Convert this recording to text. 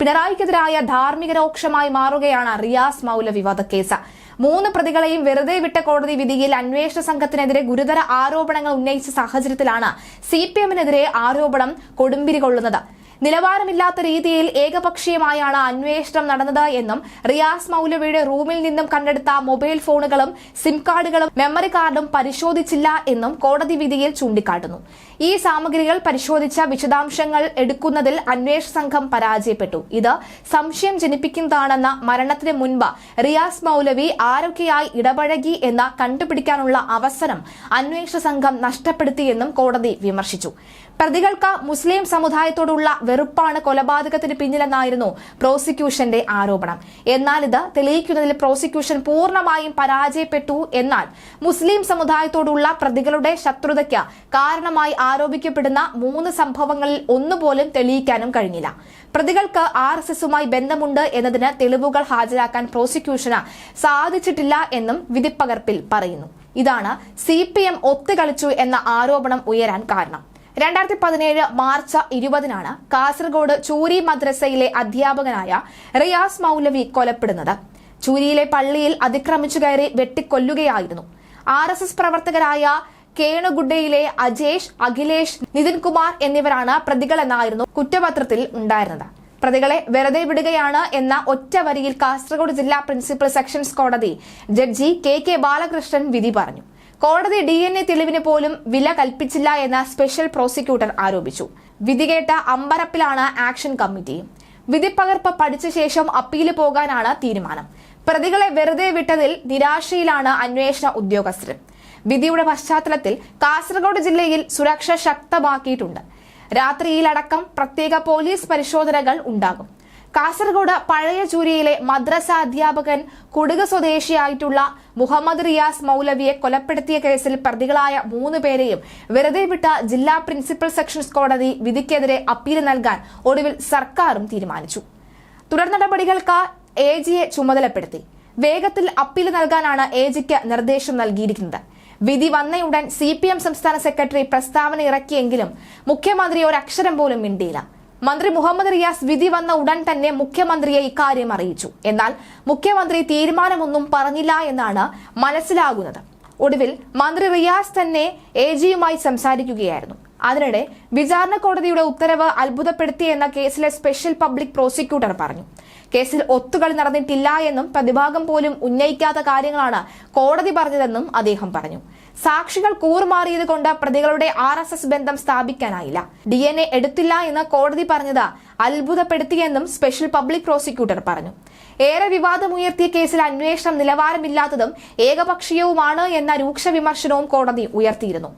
പിണറായിക്കെതിരായ ധാർമ്മിക രോക്ഷമായി മാറുകയാണ് റിയാസ് മൗല വിവാദ കേസ് മൂന്ന് പ്രതികളെയും വെറുതെ വിട്ട കോടതി വിധിയിൽ അന്വേഷണ സംഘത്തിനെതിരെ ഗുരുതര ആരോപണങ്ങൾ ഉന്നയിച്ച സാഹചര്യത്തിലാണ് സി പി എമ്മിനെതിരെ ആരോപണം കൊടുമ്പിരി കൊള്ളുന്നത്. നിലവാരമില്ലാത്ത രീതിയിൽ ഏകപക്ഷീയമായാണ് അന്വേഷണം നടന്നത് എന്നും റിയാസ് മൗലവിയുടെ റൂമിൽ നിന്നും കണ്ടെടുത്ത മൊബൈൽ ഫോണുകളും സിം കാർഡുകളും മെമ്മറി കാർഡും പരിശോധിച്ചില്ല എന്നും കോടതി വിധിയിൽ ചൂണ്ടിക്കാട്ടുന്നു. ഈ സാമഗ്രികൾ പരിശോധിച്ച വിശദാംശങ്ങൾ എടുക്കുന്നതിൽ അന്വേഷണ സംഘം പരാജയപ്പെട്ടു. ഇത് സംശയം ജനിപ്പിക്കുന്നതാണെന്ന മരണത്തിന് മുൻപ് റിയാസ് മൗലവി ആരൊക്കെയായി ഇടപഴകി എന്ന കണ്ടുപിടിക്കാനുള്ള അവസരം അന്വേഷണ സംഘം നഷ്ടപ്പെടുത്തിയെന്നും കോടതി വിമർശിച്ചു. പ്രതികൾക്ക് മുസ്ലിം സമുദായത്തോടുള്ള വെറുപ്പാണ് കൊലപാതകത്തിന് പിന്നിലെന്നായിരുന്നു പ്രോസിക്യൂഷന്റെ ആരോപണം. എന്നാൽ ഇത് തെളിയിക്കുന്നതിൽ പ്രോസിക്യൂഷൻ പൂർണമായും പരാജയപ്പെട്ടു എന്നാൽ മുസ്ലിം സമുദായത്തോടുള്ള പ്രതികളുടെ ശത്രുതയ്ക്ക് കാരണമായി ആരോപിക്കപ്പെടുന്ന മൂന്ന് സംഭവങ്ങളിൽ ഒന്നുപോലും തെളിയിക്കാനും കഴിഞ്ഞില്ല. പ്രതികൾക്ക് ആർ എസ് എസുമായി ബന്ധമുണ്ട് എന്നതിന് തെളിവുകൾ ഹാജരാക്കാൻ പ്രോസിക്യൂഷന് സാധിച്ചിട്ടില്ല എന്നും വിധിപ്പകർപ്പിൽ പറയുന്നു. ഇതാണ് സി പി എം ഒത്തുകളിച്ചു എന്ന ആരോപണം ഉയരാൻ കാരണം. രണ്ടായിരത്തി പതിനേഴ് മാർച്ച് ഇരുപതിനാണ് കാസർഗോഡ് ചൂരി മദ്രസയിലെ അധ്യാപകനായ റിയാസ് മൗലവി കൊലപ്പെടുന്നത്. ചൂരിയിലെ പള്ളിയിൽ അതിക്രമിച്ചു കയറി വെട്ടിക്കൊല്ലുകയായിരുന്നു. ആർ എസ് എസ് പ്രവർത്തകരായ കേണുഗുഡയിലെ അജേഷ് അഖിലേഷ് നിതിൻ കുമാർ എന്നിവരാണ് പ്രതികളെന്നായിരുന്നു കുറ്റപത്രത്തിൽ ഉണ്ടായിരുന്നത്. പ്രതികളെ വെറുതെ വിടുകയാണ് എന്ന ഒറ്റ വരിയിൽ കാസർഗോഡ് ജില്ലാ പ്രിൻസിപ്പൽ സെക്ഷൻസ് കോടതി ജഡ്ജി കെ കെ ബാലകൃഷ്ണൻ വിധി പറഞ്ഞു. കോടതി ഡി എൻ എ തെളിവിന് പോലും വില കൽപ്പിച്ചില്ല എന്ന സ്പെഷ്യൽ പ്രോസിക്യൂട്ടർ ആരോപിച്ചു. വിധി കേട്ട അമ്പരപ്പിലാണ് ആക്ഷൻ കമ്മിറ്റി. വിധിപ്പകർപ്പ് പഠിച്ച ശേഷം അപ്പീൽ പോകാനാണ് തീരുമാനം. പ്രതികളെ വെറുതെ വിട്ടതിൽ നിരാശയിലാണ് അന്വേഷണ ഉദ്യോഗസ്ഥർ. വിധിയുടെ പശ്ചാത്തലത്തിൽ കാസർഗോഡ് ജില്ലയിൽ സുരക്ഷ ശക്തമാക്കിയിട്ടുണ്ട്. രാത്രിയിലടക്കം പ്രത്യേക പോലീസ് പരിശോധനകൾ ഉണ്ടാകും. കാസർഗോഡ് പഴയ ചൂരിയിലെ മദ്രസ അധ്യാപകൻ കുടുക സ്വദേശിയായിട്ടുള്ള മുഹമ്മദ് റിയാസ് മൗലവിയെ കൊലപ്പെടുത്തിയ കേസിൽ പ്രതികളായ മൂന്ന് പേരെയും വെറുതെ വിട്ട ജില്ലാ പ്രിൻസിപ്പൽ സെക്ഷൻസ് കോടതി വിധിക്കെതിരെ അപ്പീൽ നൽകാൻ ഒടുവിൽ സർക്കാരും തീരുമാനിച്ചു. തുടർ നടപടികൾക്ക് എ ജിയെ ചുമതലപ്പെടുത്തി. വേഗത്തിൽ അപ്പീൽ നൽകാനാണ് എ ജിക്ക് നിർദ്ദേശം നൽകിയിരിക്കുന്നത്. വിധി വന്നയുടൻ സി പി എം സംസ്ഥാന സെക്രട്ടറി പ്രസ്താവന ഇറക്കിയെങ്കിലും മുഖ്യമന്ത്രി ഒരക്ഷരം പോലും മിണ്ടിയില്ല. മന്ത്രി മുഹമ്മദ് റിയാസ് വിധി വന്ന ഉടൻ തന്നെ മുഖ്യമന്ത്രിയെ ഇക്കാര്യം അറിയിച്ചു. എന്നാൽ മുഖ്യമന്ത്രി തീരുമാനമൊന്നും പറഞ്ഞില്ല എന്നാണ് മനസ്സിലാകുന്നത്. ഒടുവിൽ മന്ത്രി റിയാസ് തന്നെ എ സംസാരിക്കുകയായിരുന്നു. അതിനിടെ വിചാരണ കോടതിയുടെ ഉത്തരവ് അത്ഭുതപ്പെടുത്തിയെന്ന കേസിലെ സ്പെഷ്യൽ പബ്ലിക് പ്രോസിക്യൂട്ടർ പറഞ്ഞു. കേസിൽ ഒത്തുകളി നടന്നിട്ടില്ല എന്നും പ്രതിഭാഗം പോലും ഉന്നയിക്കാത്ത കാര്യങ്ങളാണ് കോടതി പറഞ്ഞതെന്നും അദ്ദേഹം പറഞ്ഞു. സാക്ഷികൾ കൂറുമാറിയത് കൊണ്ട് പ്രതികളുടെ ആർ എസ് എസ് ബന്ധം സ്ഥാപിക്കാനായില്ല. ഡി എൻ എ എടുത്തില്ല എന്ന് കോടതി പറഞ്ഞത് അത്ഭുതപ്പെടുത്തിയെന്നും സ്പെഷ്യൽ പബ്ലിക് പ്രോസിക്യൂട്ടർ പറഞ്ഞു. ഏറെ വിവാദമുയർത്തിയ കേസിൽ അന്വേഷണം നിലവാരമില്ലാത്തതും ഏകപക്ഷീയവുമാണ് എന്ന രൂക്ഷ വിമർശനവും കോടതി ഉയർത്തിയിരുന്നു.